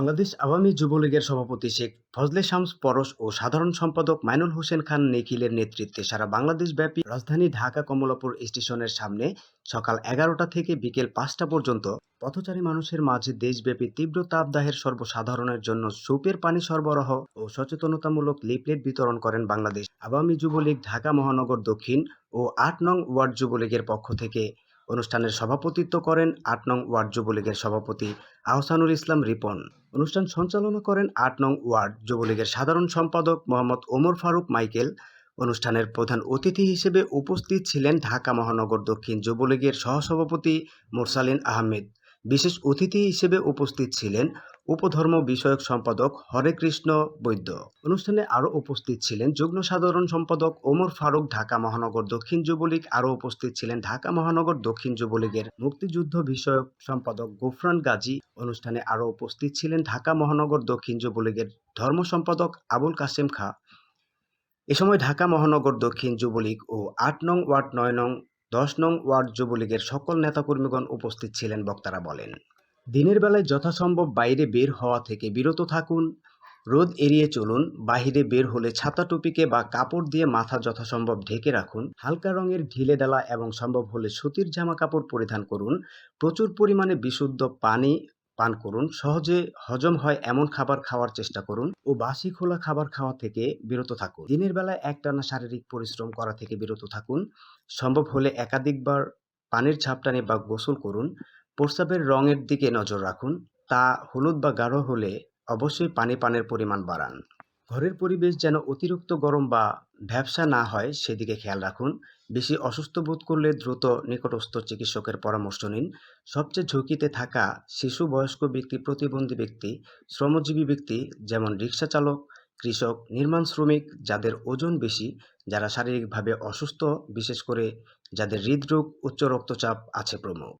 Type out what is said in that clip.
বাংলাদেশ আওয়ামী যুবলীগের সভাপতি শেখ ফজলে শামস পরশ ও সাধারণ সম্পাদক মাইনুল হোসেন খান নিখিলের নেতৃত্বে সারা বাংলাদেশব্যাপী রাজধানী ঢাকা কমলাপুর স্টেশনের সামনে সকাল এগারোটা থেকে বিকেল পাঁচটা পর্যন্ত পথচারী মানুষের মাঝে দেশব্যাপী তীব্র তাপদাহের সর্বসাধারণের জন্য সুপের পানি সরবরাহ ও সচেতনতামূলক লিফলেট বিতরণ করেন বাংলাদেশ আওয়ামী যুবলীগ ঢাকা মহানগর দক্ষিণ ও আট নং ওয়ার্ড যুবলীগের পক্ষ থেকে। অনুষ্ঠানের সভাপতিত্ব করেন আট নং ওয়ার্ড যুবলীগের সভাপতি আহসানুল ইসলাম রিপন। অনুষ্ঠান সঞ্চালনা করেন আট নং ওয়ার্ড যুবলীগের সাধারণ সম্পাদক মোহাম্মদ ওমর ফারুক মাইকেল। অনুষ্ঠানের প্রধান অতিথি হিসেবে উপস্থিত ছিলেন ঢাকা মহানগর দক্ষিণ যুবলীগের সহসভাপতি মোরসালিন আহমেদ। বিশেষ অতিথি হিসেবে উপস্থিত ছিলেন উপধর্ম বিষয়ক সম্পাদক হরে কৃষ্ণ বৈদ্য। অনুষ্ঠানে আরও উপস্থিত ছিলেন যুগ্ম সাধারণ সম্পাদক ওমর ফারুক, ঢাকা মহানগর দক্ষিণ যুবলীগ। আরও উপস্থিত ছিলেন ঢাকা মহানগর দক্ষিণ যুবলীগের মুক্তিযুদ্ধ বিষয়ক সম্পাদক গোফরান গাজী। অনুষ্ঠানে আরও উপস্থিত ছিলেন ঢাকা মহানগর দক্ষিণ যুবলীগের ধর্ম সম্পাদক আবুল কাসেম খা। এ সময় ঢাকা মহানগর দক্ষিণ যুবলীগ ও আট নং ওয়ার্ড, নয় নং দশ নং ওয়ার্ড যুবলীগের সকল নেতাকর্মীগণ উপস্থিত ছিলেন, বক্তারা বলেন। দিনের বেলায় যথাসম্ভব বাইরে বের হওয়া থেকে বিরত থাকুন, রোদ এড়িয়ে চলুন, বাহিরে বের হলে ছাতা টুপিকে বা কাপড় দিয়ে মাথা যথাসম্ভব ঢেকে রাখুন, হালকা রঙের ঢিলে ডালা এবং সম্ভব হলে সুতির জামা কাপড় পরিধান করুন, প্রচুর পরিমাণে বিশুদ্ধ পানি পান করুন। সহজে হজম হয় এমন খাবার খাওয়ার চেষ্টা করুন ও বাসি খোলা খাবার খাওয়া থেকে বিরত থাকুন। দিনের বেলায় একটানা শারীরিক পরিশ্রম করা থেকে বিরত থাকুন। সম্ভব হলে একাধিকবার পানির ঝাপটানি বা গোসল করুন। প্রস্রাবের রঙের দিকে নজর রাখুন। তা হলুদ বা গাঢ় হলে অবশ্যই পানি পানের পরিমাণ বাড়ান। ঘরের পরিবেশ যেন অতিরিক্ত গরম বা ভ্যাবসা না হয় সেদিকে খেয়াল রাখুন। বেশি অসুস্থ বোধ করলে দ্রুত নিকটস্থ চিকিৎসকের পরামর্শ নিন। সবচেয়ে ঝুঁকিতে থাকা শিশু বয়স্ক ব্যক্তি, প্রতিবন্ধী ব্যক্তি, শ্রমজীবী ব্যক্তি যেমন রিক্সা চালক, কৃষক, নির্মাণ শ্রমিক যাদের ওজন বেশি, যারা শারীরিকভাবে অসুস্থ, বিশেষ করে যাদের হৃদরোগ, উচ্চ রক্তচাপ আছে প্রমুখ।